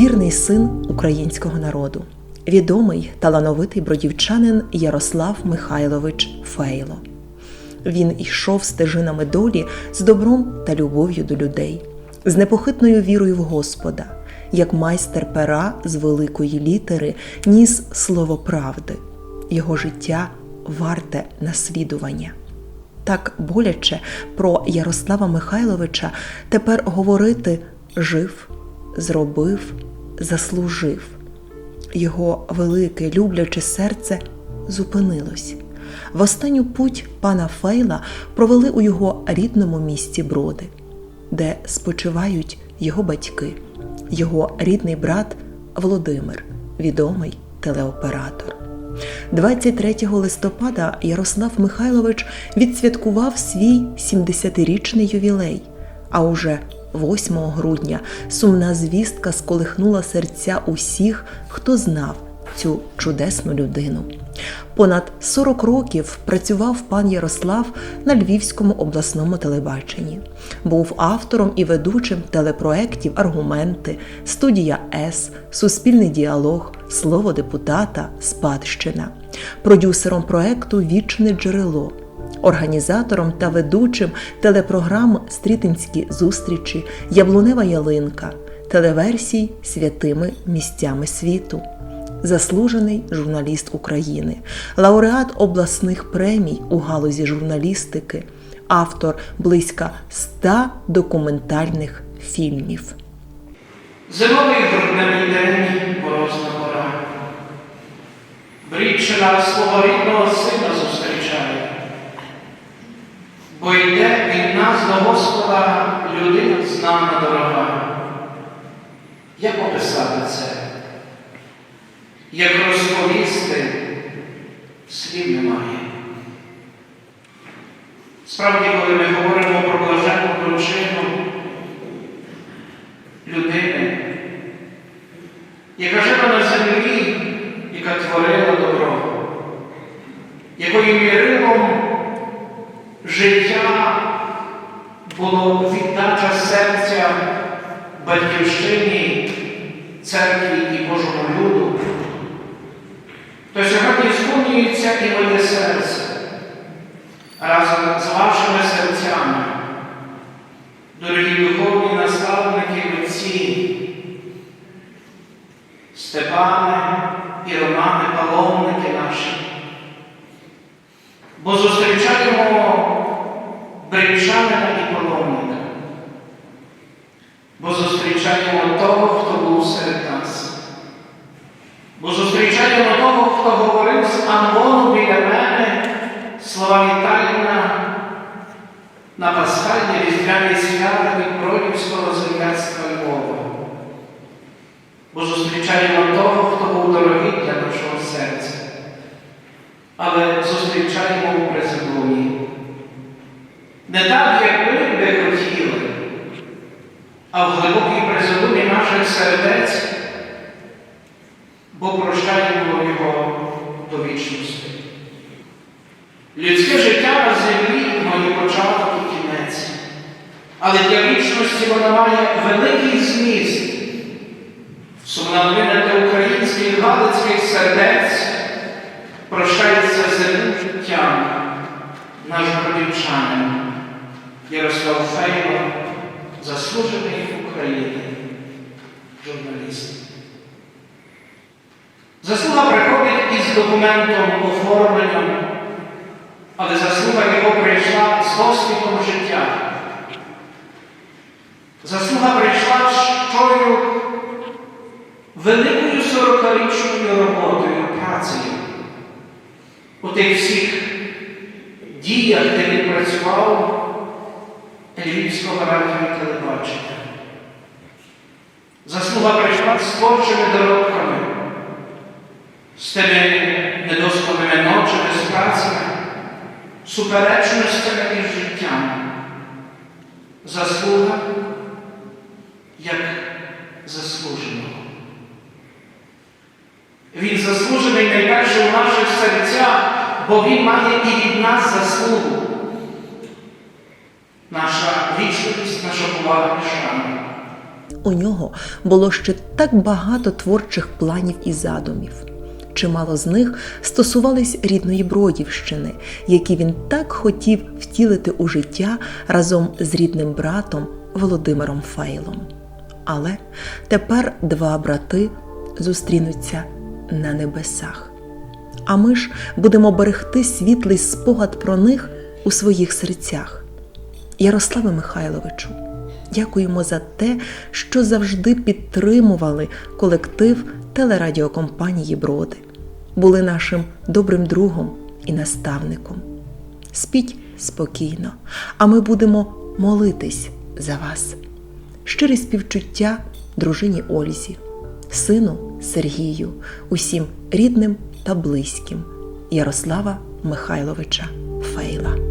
вірний син українського народу, відомий талановитий бродівчанин Ярослав Михайлович Фейло. Він йшов стежинами долі з добром та любов'ю до людей, з непохитною вірою в Господа, як майстер пера з великої літери ніс слово правди, його життя варте наслідування. Так боляче про Ярослава Михайловича тепер говорити жив, зробив, заслужив. Його велике любляче серце зупинилось. В останню путь пана Фейла провели у його рідному місті Броди, де спочивають його батьки, його рідний брат Володимир, відомий телеоператор. 23 листопада Ярослав Михайлович відсвяткував свій 70-річний ювілей, а уже 8 грудня сумна звістка сколихнула серця усіх, хто знав цю чудесну людину. Понад 40 років працював пан Ярослав на Львівському обласному телебаченні. Був автором і ведучим телепроєктів Аргументи, студія С, Суспільний діалог, Слово депутата, Спадщина, продюсером проекту Вічне джерело, організатором та ведучим телепрограм Стрітинські зустрічі, Яблунева ялинка, телеверсій святими місцями світу заслужений журналіст України, лауреат обласних премій у галузі журналістики, автор близько 100 документальних фільмів. Зимовий грудневий день морозна пора. Брідчина свого Справді, коли ми говоримо про блаженну кончину людини, яка жила на землі, яка творила добро, якою мірилом життя було віддача серця батьківщині, церкві і Божому люду, то сьогодні сповнюється і Степане і Романе паломники наші. Бо зустрічаємо бричанина і паломника, бо зустрічаємо того, хто був серед нас. Бо зустрічаємо того, хто говорив з Амвону біля мене слова вітальна на пасхальні різдвяні свята від Бродівського земляцтва Львова. Бо зустрічаємо того, хто був дорогий для нашого серця, але зустрічаємо у приземлі. Не так, як ми би хотіли, а в глибокій приземлі наших сердець бо прощаємо його до вічності. Людське життя на землі має початок і кінець, але для вічності вона має великий зміст. Сумнавинете українських галицьких сердець прощається життям наш бродівчанин Ярослав Фейло, заслужений України, журналіст. Заслуга приходить із документом оформленням, але заслуга його прийшла з досвідом життя. Заслуга прийшла з тою великою сорокарічною роботою, працею. У тих всіх діях, де він працював Львівського радіо і телебачення. Заслуга прийшла з творчими доробками з тими недосконими ночами, з працями, суперечностями із життям. Заслуга як заслуженого. Він заслужений найперше у наших серцях, бо Він має і від нас заслугу. Наша вічливість, наша повага і. У нього було ще так багато творчих планів і задумів. Чимало з них стосувались рідної Бродівщини, які він так хотів втілити у життя разом з рідним братом Володимиром Фейлом. Але тепер два брати зустрінуться на небесах. А ми ж будемо берегти світлий спогад про них у своїх серцях. Ярославе Михайловичу, дякуємо за те, що завжди підтримували колектив телерадіокомпанії Броди, були нашим добрим другом і наставником. Спіть спокійно, а ми будемо молитись за вас. Щире співчуття дружині Ользі, сину Сергію, усім рідним та близьким Ярослава Михайловича Фейла.